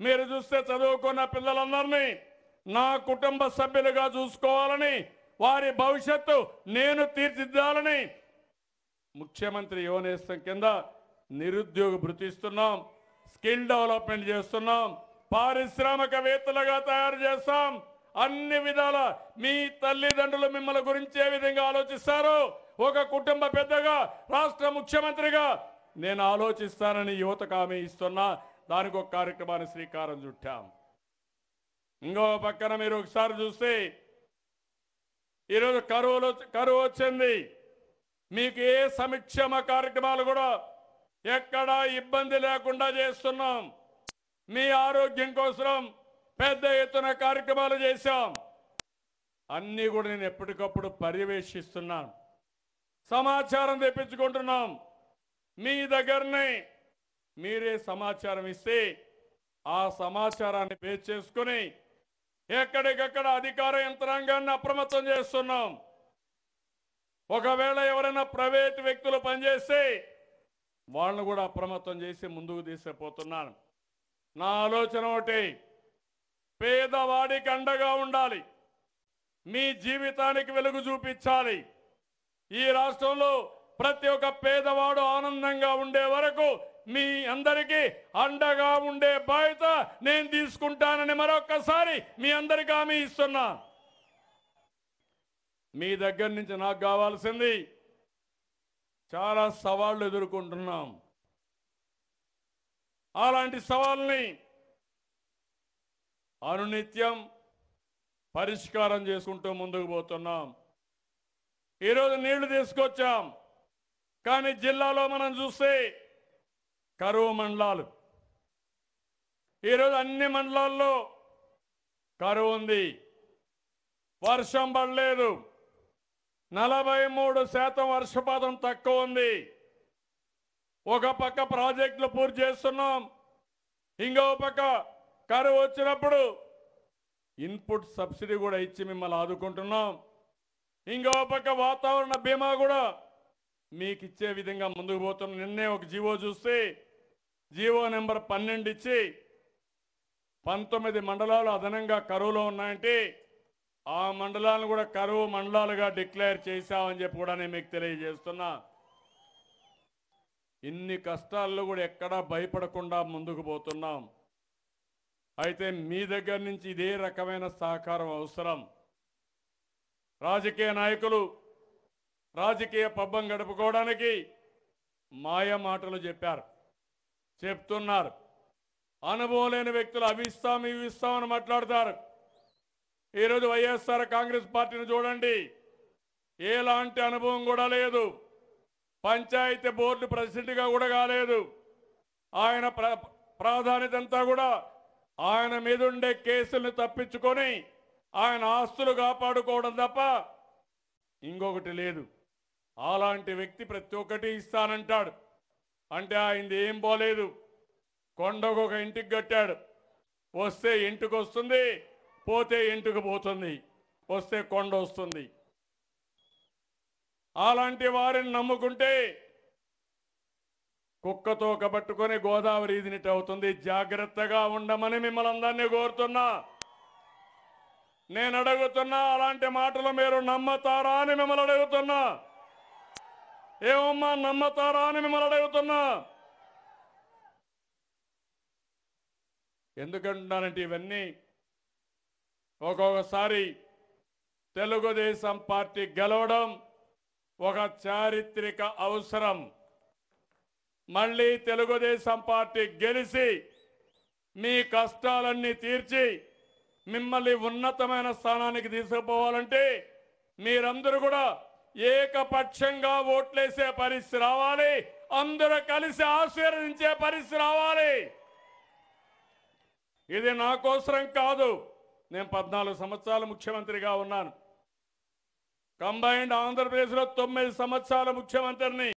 మీరు చూస్తే చదువుకున్న పిల్లలందరినీ నా కుటుంబ సభ్యులుగా చూసుకోవాలని వారి భవిష్యత్తు నేను తీర్చిదిద్దాలని ముఖ్యమంత్రి యువనేస్తం కింద నిరుద్యోగ భృతిస్తున్నాం స్కిల్ డెవలప్మెంట్ చేస్తున్నాం పారిశ్రామికవేత్తలుగా తయారు చేస్తాం. అన్ని విధాల మీ తల్లిదండ్రులు మిమ్మల్ని గురించి ఏ విధంగా ఆలోచిస్తారు ఒక కుటుంబ పెద్దగా రాష్ట్ర ముఖ్యమంత్రిగా నేను ఆలోచిస్తానని యువతకు హామీ ఇస్తున్నా. దానికి ఒక కార్యక్రమాన్ని శ్రీకారం చుట్టాం. ఇంకో పక్కన మీరు ఒకసారి చూస్తే ఈరోజు కరువులో కరువు వచ్చింది. మీకు ఏ సంక్షేమ కార్యక్రమాలు కూడా ఎక్కడా ఇబ్బంది లేకుండా చేస్తున్నాం. మీ ఆరోగ్యం కోసం పెద్ద ఎత్తున కార్యక్రమాలు చేశాం. అన్నీ కూడా నేను ఎప్పటికప్పుడు పర్యవేక్షిస్తున్నాను. సమాచారం తెప్పించుకుంటున్నాం. మీ దగ్గరనే మీరే సమాచారం ఇస్తే ఆ సమాచారాన్ని బేస్ చేసుకుని ఎక్కడికక్కడ అధికార యంత్రాంగాన్ని అప్రమత్తం చేస్తున్నాం. ఒకవేళ ఎవరైనా ప్రైవేట్ వ్యక్తులు పనిచేస్తే వాళ్ళను కూడా అప్రమత్తం చేసి ముందుకు తీసుకుపోతున్నాను. నా ఆలోచన ఒకటి పేదవాడికి అండగా ఉండాలి. మీ జీవితానికి వెలుగు చూపించాలి. ఈ రాష్ట్రంలో ప్రతి ఒక్క పేదవాడు ఆనందంగా ఉండే వరకు మీ అందరికీ అండగా ఉండే బాధ్యత నేను తీసుకుంటానని మరొక్కసారి మీ అందరికీ హామీ ఇస్తున్నా. మీ దగ్గర నుంచి నాకు కావాల్సింది చాలా సవాళ్ళు ఎదుర్కొంటున్నాం. అలాంటి సవాల్ని అనునిత్యం పరిష్కారం చేసుకుంటూ ముందుకు పోతున్నాం. ఈరోజు నీళ్ళు తీసుకొచ్చాం. కానీ జిల్లాలో మనం చూస్తే కరువు మండలాలు. ఈరోజు అన్ని మండలాల్లో కరువు ఉంది. వర్షం పడలేదు. నలభై మూడు శాతం వర్షపాతం తక్కువ ఉంది. ఒక పక్క ప్రాజెక్టులు పూర్తి చేస్తున్నాం. ఇంకో పక్క కరువు వచ్చినప్పుడు ఇన్పుట్ సబ్సిడీ కూడా ఇచ్చి మిమ్మల్ని ఆదుకుంటున్నాం. ఇంకో పక్క వాతావరణ బీమా కూడా మీకు ఇచ్చే విధంగా ముందుకు పోతున్నాం. నిన్నే ఒక జీవో చూస్తే జీవో నెంబర్ పన్నెండు ఇచ్చి పంతొమ్మిది మండలాలు అదనంగా కరువులో ఉన్నాయంటే ఆ మండలాలను కూడా కరువు మండలాలుగా డిక్లేర్ చేశామని చెప్పి కూడా నేను మీకు తెలియజేస్తున్నా. ఇన్ని కష్టాల్లో కూడా ఎక్కడా భయపడకుండా ముందుకు పోతున్నాం. అయితే మీ దగ్గర నుంచి ఇదే రకమైన సహకారం అవసరం. రాజకీయ నాయకులు రాజకీయ పబ్బం గడుపుకోవడానికి మాయ మాటలు చెప్పారు. చెప్తున్నారు. అనుభవం లేని వ్యక్తులు అవి ఇస్తాం ఇవి ఇస్తామని మాట్లాడతారు. ఈరోజు వైఎస్ఆర్ కాంగ్రెస్ పార్టీని చూడండి. ఎలాంటి అనుభవం కూడా లేదు. పంచాయతీ బోర్డు ప్రెసిడెంట్గా కూడా కాలేదు. ఆయన ప్రాధాన్యత అంతా కూడా ఆయన మీద ఉండే కేసుల్ని తప్పించుకొని ఆయన ఆస్తులు కాపాడుకోవడం తప్ప ఇంకొకటి లేదు. అలాంటి వ్యక్తి ప్రతి ఒక్కటి ఇస్తానంటాడు. అంటే ఆయనది ఏం పోలేదు. కొండకు ఒక ఇంటికి కట్టాడు. వస్తే ఇంటికి వస్తుంది పోతే ఇంటికి పోతుంది. వస్తే కొండ వస్తుంది. అలాంటి వారిని నమ్ముకుంటే కుక్కతో కబట్టుకొని గోదావరి ఇదినిట్ అవుతుంది. జాగ్రత్తగా ఉండమని మిమ్మల్ని అందరినీ కోరుతున్నా. నేను అడుగుతున్నా అలాంటి మాటలు మీరు నమ్మతారా అని మిమ్మల్ని అడుగుతున్నా. ఏమమ్మా నమ్మతారా అని మిమ్మల్ని అడుగుతున్నా. ఎందుకంటున్నానంటే ఇవన్నీ? ఒక్కొక్కసారి తెలుగుదేశం పార్టీ గెలవడం ఒక చారిత్రక అవసరం. మళ్ళీ తెలుగుదేశం పార్టీ గెలిచి మీ కష్టాలన్నీ తీర్చి మిమ్మల్ని ఉన్నతమైన స్థానానికి తీసుకుపోవాలంటే మీరందరూ కూడా ఏకపక్షంగా ఓట్లేసే పరిస్థితి రావాలి. అందరూ కలిసి ఆశీర్వదించే పరిస్థితి రావాలి. ఇది నా కోసరం కాదు. నేను పద్నాలుగు సంవత్సరాలు ముఖ్యమంత్రిగా ఉన్నాను. కంబైన్డ్ ఆంధ్రప్రదేశ్లో తొమ్మిది సంవత్సరాల ముఖ్యమంత్రిని